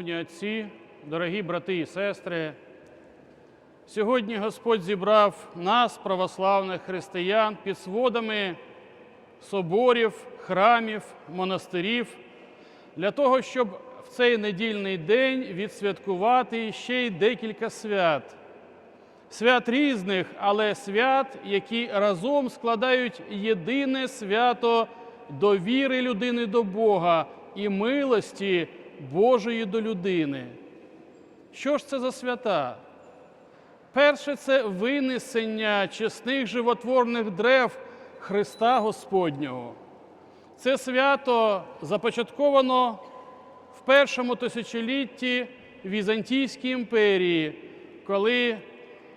Шановні отці, дорогі брати і сестри, сьогодні Господь зібрав нас, православних християн, під сводами соборів, храмів, монастирів, для того, щоб в цей недільний день відсвяткувати ще й декілька свят. Свят різних, але свят, які разом складають єдине свято довіри людини до Бога і милості Божої до людини. Що ж це за свята? Перше це винесення чесних животворних древ Христа Господнього. Це свято започатковано в першому тисячолітті Візантійській імперії, коли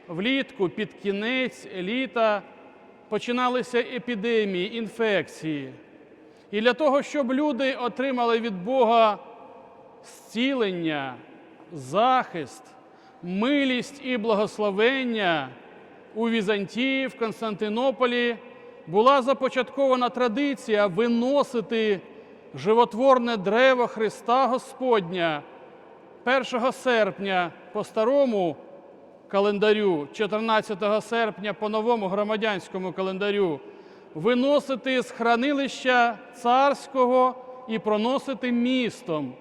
влітку під кінець літа починалися епідемії, інфекції. І для того, щоб люди отримали від Бога зцілення, захист, милість і благословення у Візантії, в Константинополі була започаткована традиція виносити животворне древо Христа Господня 1 серпня по старому календарю, 14 серпня по новому громадянському календарю, виносити з хранилища царського і проносити містом,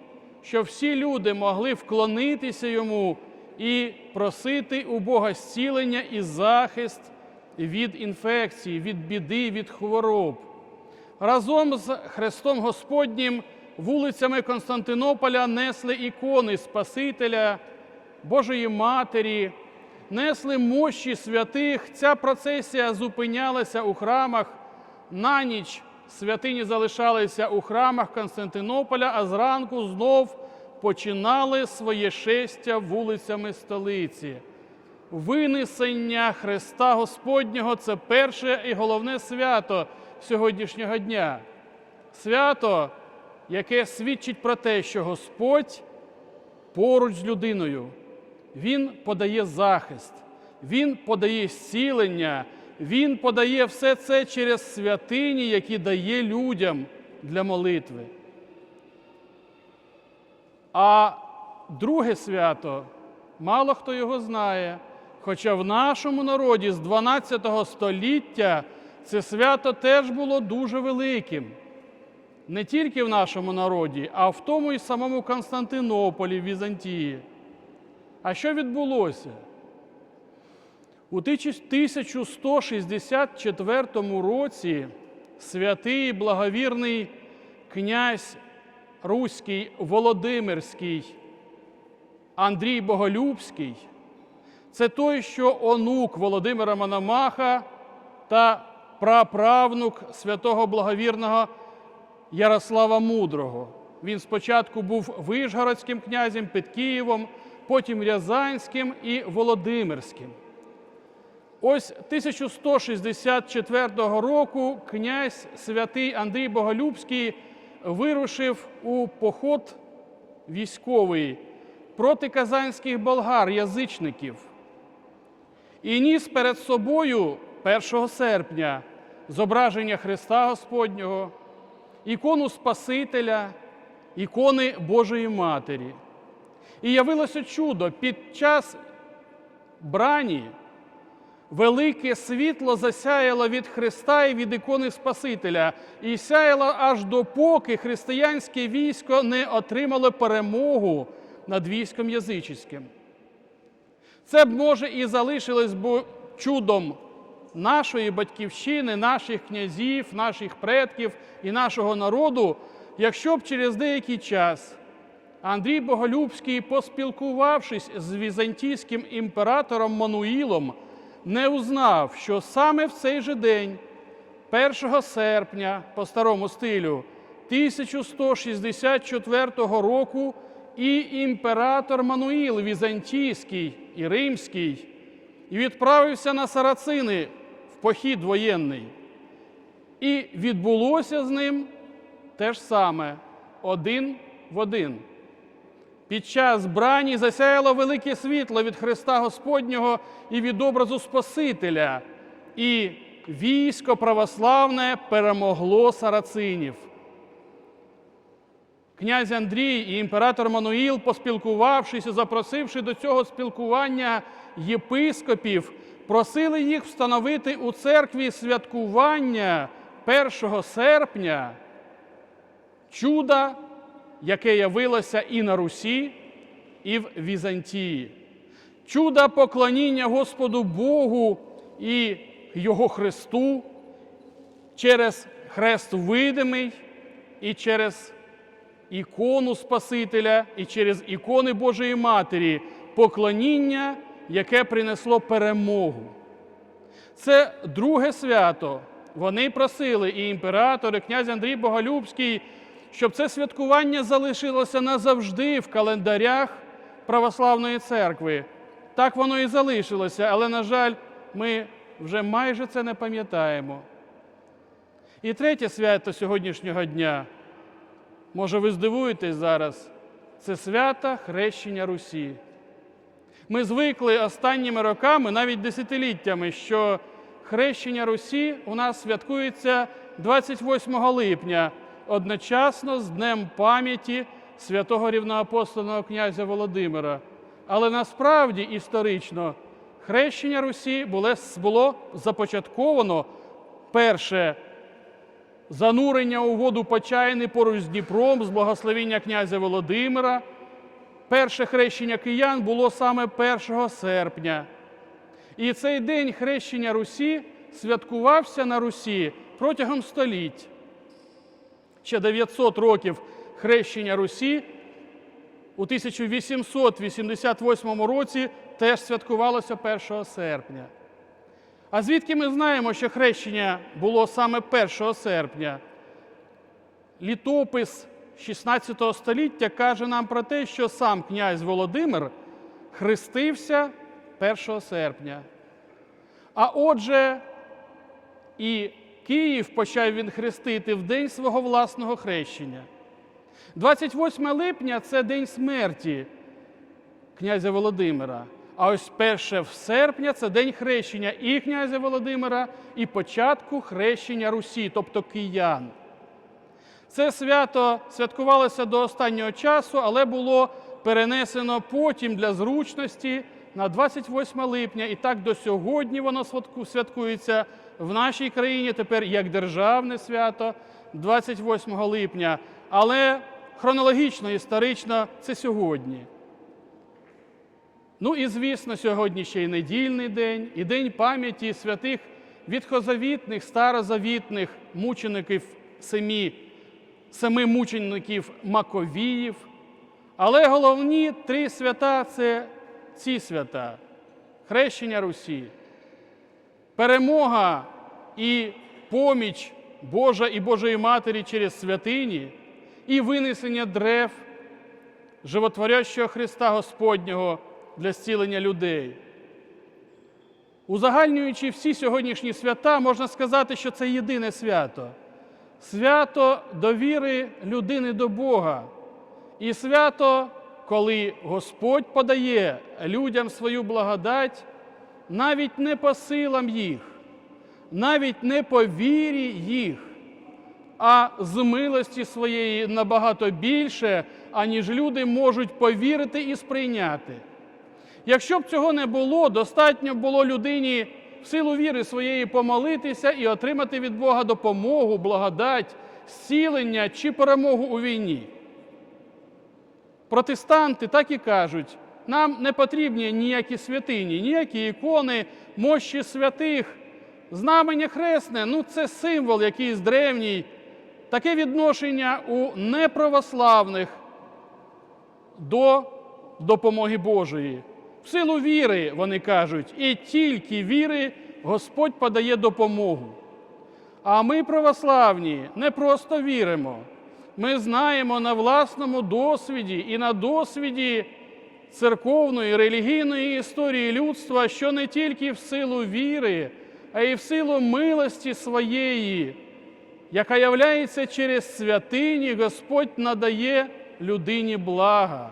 щоб всі люди могли вклонитися йому і просити у Бога зцілення і захист від інфекцій, від біди, від хвороб. Разом з Христом Господнім вулицями Константинополя несли ікони Спасителя, Божої Матері, несли мощі святих. Ця процесія зупинялася у храмах. На ніч святині залишалися у храмах Константинополя, а зранку знов починали своє шестя вулицями столиці. Винесення Христа Господнього це перше і головне свято сьогоднішнього дня. Свято, яке свідчить про те, що Господь поруч з людиною. Він подає захист, Він подає зцілення, Він подає все це через святині, які дає людям для молитви. А друге свято, мало хто його знає, хоча в нашому народі з 12 століття це свято теж було дуже великим. Не тільки в нашому народі, а в тому і самому Константинополі, в Візантії. А що відбулося? У 1164 році святий благовірний князь Руський Володимирський Андрій Боголюбський це той, що онук Володимира Мономаха та праправнук святого благовірного Ярослава Мудрого. Він спочатку був Вишгородським князем під Києвом, потім Рязанським і Володимирським. Ось 1164 року князь святий Андрій Боголюбський вирушив у поход військовий проти казанських болгар, язичників, і ніс перед собою 1 серпня зображення Христа Господнього, ікону Спасителя, ікони Божої Матері. І явилося чудо під час брані. Велике світло засяяло від Христа і від ікони Спасителя, і сяяло аж допоки християнське військо не отримало перемогу над військом язичським. Це б, може, і залишилось б чудом нашої батьківщини, наших князів, наших предків і нашого народу, якщо б через деякий час Андрій Боголюбський, поспілкувавшись з візантійським імператором Мануїлом, не узнав, що саме в цей же день, 1 серпня, по старому стилю, 1164 року, і імператор Мануїл Візантійський і Римський і відправився на Сарацини в похід воєнний. І відбулося з ним те ж саме один в один. Під час брані засяяло велике світло від Христа Господнього і від образу Спасителя, і військо православне перемогло сарацинів. князь Андрій і імператор Мануїл, поспілкувавшись і запросивши до цього спілкування єпископів, просили їх встановити у церкві святкування 1 серпня чуда, яке явилося і на Русі, і в Візантії. Чуда поклоніння Господу Богу і Його Христу через хрест видимий і через ікону Спасителя, і через ікони Божої Матері, поклоніння, яке принесло перемогу. Це друге свято. Вони просили і імператор, і князь Андрій Боголюбський, щоб це святкування залишилося назавжди в календарях православної церкви. Так воно і залишилося, але, на жаль, ми вже майже це не пам'ятаємо. І третє свято сьогоднішнього дня, може, ви здивуєтесь зараз, це свято хрещення Русі. Ми звикли останніми роками, навіть десятиліттями, що хрещення Русі у нас святкується 28 липня, одночасно з Днем пам'яті святого рівноапостольного князя Володимира. Але насправді історично хрещення Русі було, започатковано перше занурення у воду Почайни поруч з Дніпром з благословіння князя Володимира. Перше хрещення киян було саме 1 серпня. І цей день хрещення Русі святкувався на Русі протягом століть. Ще 900 років хрещення Русі у 1888 році теж святкувалося 1 серпня. А звідки ми знаємо, що хрещення було саме 1 серпня? Літопис 16 століття каже нам про те, що сам князь Володимир хрестився 1 серпня. А отже, і Київ почав він хрестити в день свого власного хрещення. 28 липня це день смерті князя Володимира. А ось 1 серпня це день хрещення і князя Володимира, і початку хрещення Русі, тобто киян. Це свято святкувалося до останнього часу, але було перенесено потім для зручності на 28 липня. І так до сьогодні воно святкується в нашій країні тепер як державне свято 28 липня. Але хронологічно, історично це сьогодні. Ну і звісно, сьогодні ще й недільний день, і день пам'яті святих відхозавітних, старозавітних мучеників семі, семи мучеників Маковіїв. Але головні три свята це ці свята: хрещення Русі, перемога і поміч Божа і Божої Матері через святині, і винесення древ животворящого Христа Господнього для зцілення людей. Узагальнюючи всі сьогоднішні свята, можна сказати, що це єдине свято свято довіри людини до Бога. І свято, коли Господь подає людям свою благодать, навіть не по силам їх, навіть не по вірі їх, а з милості своєї набагато більше, аніж люди можуть повірити і сприйняти. Якщо б цього не було, достатньо було людині в силу віри своєї помолитися і отримати від Бога допомогу, благодать, зцілення чи перемогу у війні. Протестанти так і кажуть, нам не потрібні ніякі святині, ніякі ікони, мощі святих. Знамення хресне ну це символ якийсь древній. Таке відношення у неправославних до допомоги Божої. В силу віри, вони кажуть, і тільки віри Господь подає допомогу. А ми, православні, не просто віримо. Ми знаємо на власному досвіді і на досвіді церковної, релігійної історії людства, що не тільки в силу віри, а й в силу милості своєї, яка являється через святині, Господь надає людині блага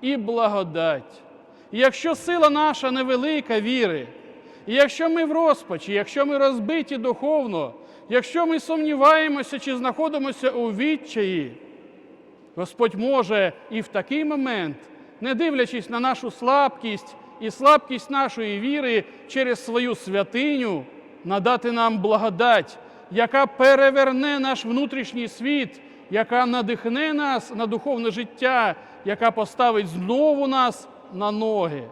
і благодать. І якщо сила наша невелика віри, і якщо ми в розпачі, якщо ми розбиті духовно, якщо ми сумніваємося чи знаходимося у відчаї, Господь може і в такий момент, не дивлячись на нашу слабкість і слабкість нашої віри через свою святиню, надати нам благодать, яка переверне наш внутрішній світ, яка надихне нас на духовне життя, яка поставить знову нас на ноги.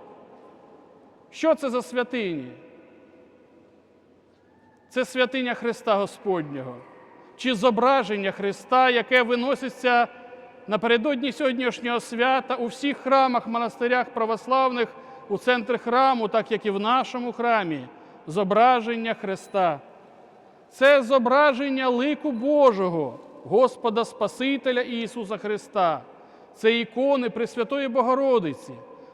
Що це за святині? Це святиня Христа Господнього чи зображення Христа, яке виноситься напередодні сьогоднішнього свята у всіх храмах, монастирях православних, у центрі храму, так як і в нашому храмі, зображення Христа. Це зображення лику Божого, Господа Спасителя Ісуса Христа. Це ікони Пресвятої Богородиці.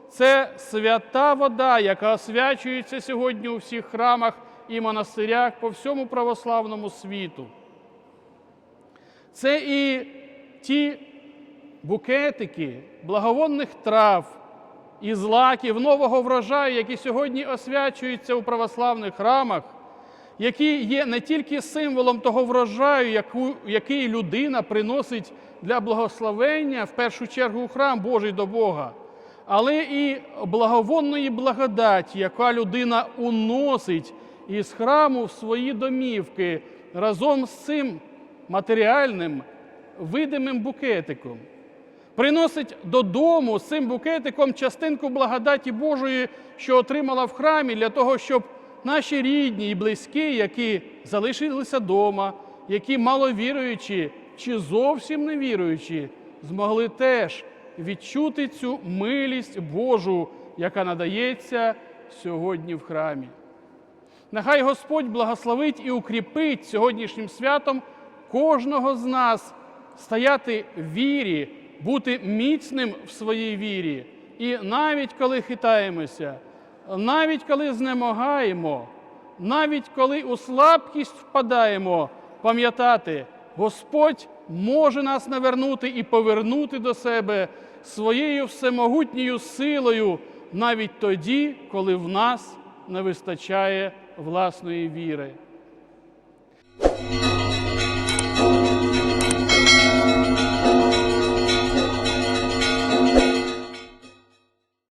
Це свята вода, яка освячується сьогодні у всіх храмах і монастирях по всьому православному світу. Це і ті букетики благовонних трав і злаків нового врожаю, які сьогодні освячуються у православних храмах, які є не тільки символом того врожаю, яку, який людина приносить для благословення в першу чергу у храм Божий до Бога, але і благовонної благодаті, яка людина уносить із храму в свої домівки разом з цим матеріальним видимим букетиком. Приносить додому з цим букетиком частинку благодаті Божої, що отримала в храмі, для того, щоб наші рідні і близькі, які залишилися вдома, які маловіруючі чи зовсім не віруючі, змогли теж відчути цю милість Божу, яка надається сьогодні в храмі. Нехай Господь благословить і укріпить сьогоднішнім святом кожного з нас стояти в вірі, бути міцним в своїй вірі. І навіть коли хитаємося, навіть коли знемогаємо, навіть коли у слабкість впадаємо, пам'ятати, Господь може нас навернути і повернути до себе своєю всемогутньою силою навіть тоді, коли в нас не вистачає власної віри.